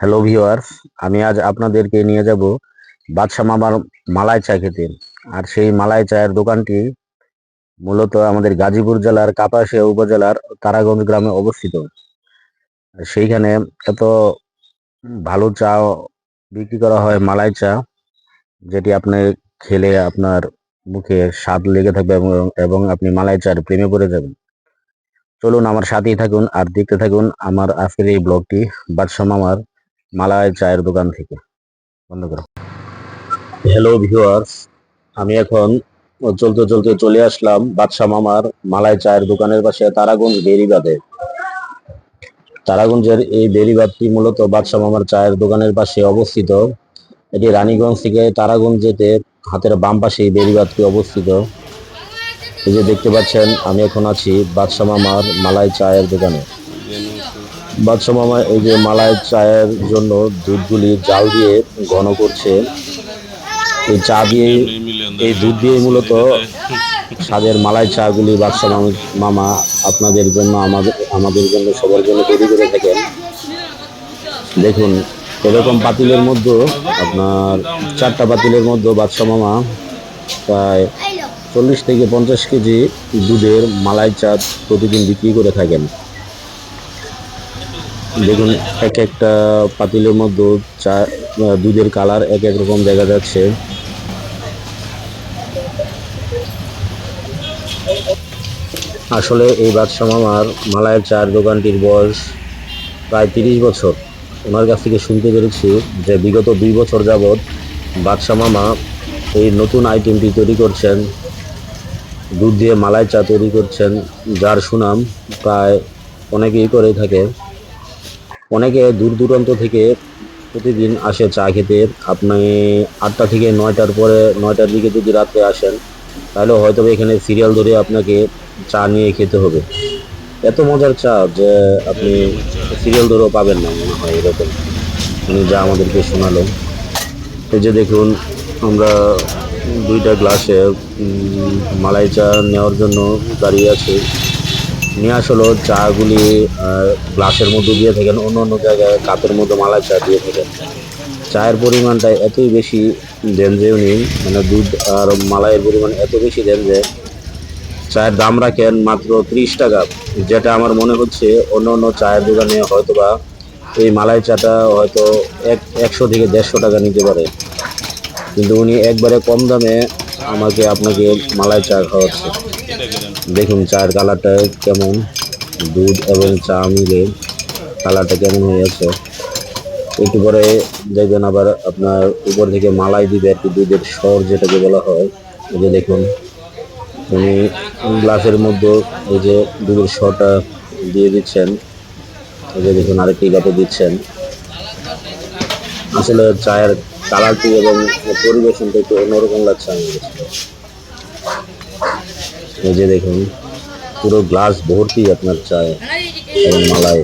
Hello viewers, আমি আজ আপনাদেরকে নিয়ে যাব বাদশা মামার মালাই চা খেতে। আর সেই মালাই চায়ের দোকানটি মূলত আমাদের গাজীপুর জেলার কাপাসিয়া উপজেলার তারাগঞ্জ গ্রামে অবস্থিত। সেইখানে এত ভালো চা বিক্রি করা হয় মালাই চা, যেটি আপনি খেলে আপনার মুখে স্বাদ লেগে থাকবে এবং আপনি মালাই চার প্রেমে পড়ে যাবেন। চলুন আমার সাথেই থাকুন আর দেখতে থাকুন আমার আজকের এই ব্লগটি বাদশা মামার মালাই চায়ের দোকান থেকে। বন্ধ করো। হ্যালো ভিউয়ার্স আমি এখন চলতে চলতে চলে আসলাম বাদশা মামার মালাই চায়ের দোকানের পাশে তারাগঞ্জ বেরিবাদে। তারাগঞ্জের এই বেরিবাদটি মূলত বাদশা মামার চায়ের দোকানের পাশে অবস্থিত। এটি রানীগঞ্জ থেকে তারাগঞ্জ যেতে হাতের বাম পাশে বেরিবাদটি অবস্থিত। এই যে দেখতে পাচ্ছেন, আমি এখন আছি বাদশা মামার মালাই চায়ের দোকানে। বাদশা মামা এই যে মালাই চায়ের জন্য দুধগুলি জাল দিয়ে ঘন করছে। এই চা দিয়ে এই দুধ দিয়ে মূলত স্বাদের মালাই চাগুলি বাদশা মামা- মামা আপনাদের জন্য, আমাদের আমাদের জন্য, সবার জন্য তৈরি করে থাকেন। দেখুন, এরকম পাতিলের মধ্যে আপনার চারটা পাতিলের মধ্যে বাদশা মামা প্রায় চল্লিশ থেকে পঞ্চাশ কেজি দুধের মালাই চা প্রতিদিন বিক্রি করে থাকেন। দেখুন, এক একটা পাতিলের মধ্যে চা দুধের কালার এক এক রকম দেখা যাচ্ছে। আসলে এই বাদশা মামার মালায়ের চার দোকানটির বয়স প্রায় তিরিশ বছর। ওনার কাছ থেকে শুনতে পেরেছি যে বিগত দুই বছর যাবৎ বাদশা মামা এই নতুন আইটেমটি তৈরি করছেন, দুধ দিয়ে মালাই চা তৈরি করছেন, যার সুনাম প্রায় অনেকেই করে থাকে। অনেকে দূর দূরান্ত থেকে প্রতিদিন আসে চা খেতে। আপনি আটটা থেকে নয়টার পরে, নয়টার দিকে যদি রাত্রে আসেন, তাহলে হয়তো এখানে সিরিয়াল ধরে আপনাকে চা নিয়ে খেতে হবে। এত মজার চা যে আপনি সিরিয়াল ধরেও পাবেন না, মনে হয় এরকম। উনি যা আমাদেরকে শোনালো এই যে দেখুন, আমরা দুইটা গ্লাসে মালাই চা নেওয়ার জন্য দাঁড়িয়ে আছি। নিয়ে আসলো, চাগুলি গ্লাসের মধ্যে দিয়ে থাকেন, অন্য অন্য জায়গায় কাপের মধ্যে মালাই চা দিয়ে থাকেন। চায়ের পরিমাণটা এতই বেশি দেন যে উনি মানে দুধ আর মালাইয়ের পরিমাণ এত বেশি দেন যে চায়ের দাম রাখেন মাত্র ত্রিশ টাকা, যেটা আমার মনে হচ্ছে অন্য অন্য চায়ের দোকানে হয়তো বা এই মালাই চাটা হয়তো এক, একশো থেকে দেড়শো টাকা নিতে পারে। কিন্তু উনি একবারে কম দামে আমাকে আপনাকে মালাই চা খাওয়াচ্ছে। দেখুন চায়ের কালারটা কেমন, দুধ এবং চা মিলে কালারটা কেমন হয়ে আছে। একটু পরে দেখবেন আবার আপনার উপর থেকে মালাই দিবে আর কি দুধের স্বর, যেটাকে বলা হয়। এই যে দেখুন, উনি গ্লাসের মধ্যে এই যে দুধের স্বরটা দিয়ে দিচ্ছেন। এই যে দেখুন, আরেকটি গাতে দিচ্ছেন। আসলে চায়ের কালারটি এবং পরিবেশনটা একটু অন্যরকম লাগছে আমার যে দেখুন, পুরো গ্লাস ভর্তি আপনার চায় এবং মালাই।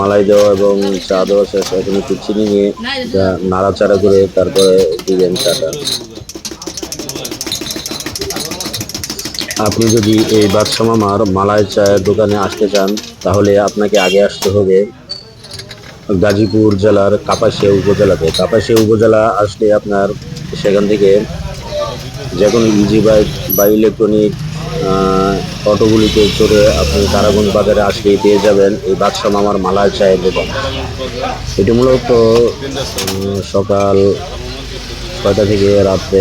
মালাই দেওয়া এবং চা দেওয়া শেষ, এখন একটু চিনি নিয়ে নাড়াচাড়া করে তারপরে দিবেন চাটা। আপনি যদি এই বাদশা মামার মালাই চায়ের দোকানে আসতে চান, তাহলে আপনাকে আগে আসতে হবে গাজীপুর জেলার কাপাসিয়া উপজেলাতে। কাপাসিয়া উপজেলা আসলে আপনার সেখান থেকে যে কোনো ইজি বাইক বা ইলেকট্রনিক অটোগুলিতে চড়ে আপনি তারাগঞ্জ বাজারে আসলেই পেয়ে যাবেন। এই বাদশা মামার মালায় চায়ের দোকান। এটি মূলত সকাল ছয়টা থেকে রাত্রে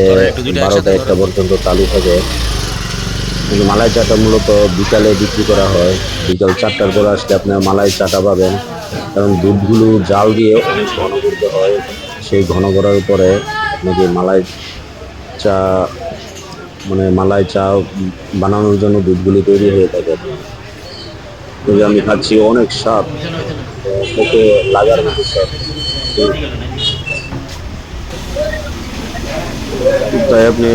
বারোটা একটা পর্যন্ত চালু থাকে। কিন্তু মালাই চাটা মূলত বিকালে বিক্রি করা হয়। বিকাল চারটার পরে আসলে আপনার মালাই চাটা পাবেন। কারণ দুধগুলো জাল দিয়ে ঘন করতে হয়। সেই ঘন করার পরে আপনাকে মালাই চা মানে মালাই চা বানানোর জন্য দুধগুলি তৈরি হয়ে থাকে। এই যে আমি খাচ্ছি অনেক স্বাদ। মুখে লাগার মতো স্বাদ। তাই আপনি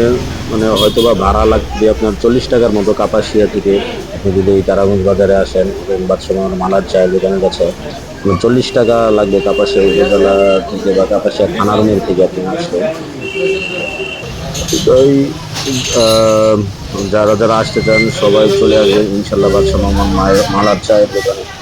মানে হয়তো বা ভাড়া লাগবে আপনার চল্লিশ টাকার মতো কাপাসিয়া থেকে। আপনি যদি এই তারাগঞ্জ বাজারে আসেন বাদশাহ মালার চায়ের দোকানের কাছে চল্লিশ টাকা লাগবে কাপাসিয়া উপজেলা থেকে বা কাপাসিয়া থানার মোড় থেকে আপনি আসবেন। তো এই যারা যারা আসতে চান সবাই চলে আসবেন। ইনশাল্লাহ বাদশাহ মোহাম্মদ মালার চায়ের দোকানে।